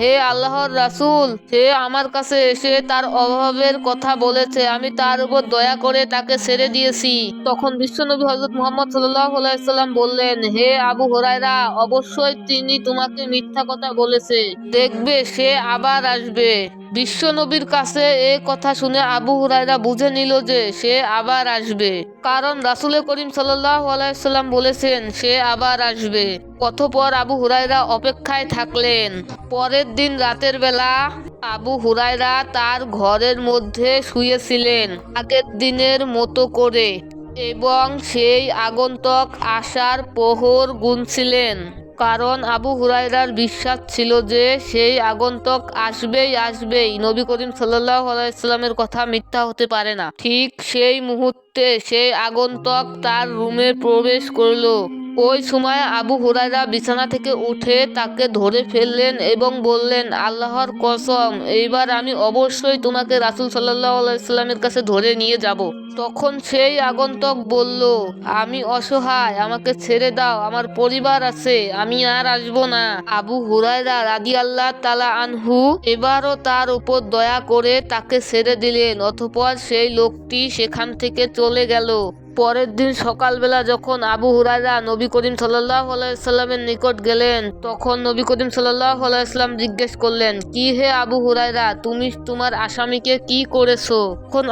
হে আল্লাহর রাসূল, সে আমার কাছে এসে তার অভাবের কথা বলেছে। আমি তার উপর দয়া করে তাকে ছেড়ে দিয়েছি। তখন বিশ্বনবী হযরত মুহাম্মদ সাল্লাম বললেন, হে আবু হুরায়রা, অবশ্যই তিনি তোমাকে মিথ্যা কথা বলেছে। দেখবে সে আবার আসবে। বিশ্বনবীর কাছে এ কথা শুনে আবু হুরায়রা বুঝে নিল যে সে আবার আসবে। কারণ রাসূল করিম সাল্লাম বলেছেন, সে আবার আসবে। অতঃপর আবু হুরায়রা অপেক্ষায় থাকলেন। পরের দিন রাতের বেলা আবু হুরায়রা তার ঘরের মধ্যে শুয়েছিলেন আগের দিনের মতো করে এবং সেই আগন্তুক আসার প্রহর গুনছিলেন। কারণ আবু হুরায়রার বিশ্বাস ছিল যে সেই আগন্তক আসবেই আসবেই। নবী করিম সাল্লাহ আলাইস্লামের কথা মিথ্যা হতে পারে না। ঠিক সেই মুহূর্তে সেই আগন্তুক তার রুমে প্রবেশ করল। ওই সময় আবু হুরাইরা বিছানা থেকে উঠে তাকে ধরে ফেললেন এবং বললেন, আল্লাহর কসম, এইবার আমি অবশ্যই তোমাকে রাসূল সাল্লাহ আলাইস্লামের কাছে ধরে নিয়ে যাব। তখন সেই আগন্তক বলল, আমি অসহায়, আমাকে ছেড়ে দাও, আমার পরিবার আছে, আমি আর আসব না। আবু হুরাইরা রাদি আল্লাহ তালা আনহু এবারও তার উপর দয়া করে তাকে ছেড়ে দিলেন, অতঃপর সেই লোকটি সেখান থেকে চলে গেল। পরের দিন সকালবেলা যখন আবু হুরাজা নবী করিম সাল্লাহ আলাইসাল্লামের নিকট গেলেন, তখন নবী করিম সাল্লাহ আলাইসাল্লাম জিজ্ঞেস করলেন, কি হে আবু হুরাইরা তুমি তোমার আসামিকে কি করেছ? তখন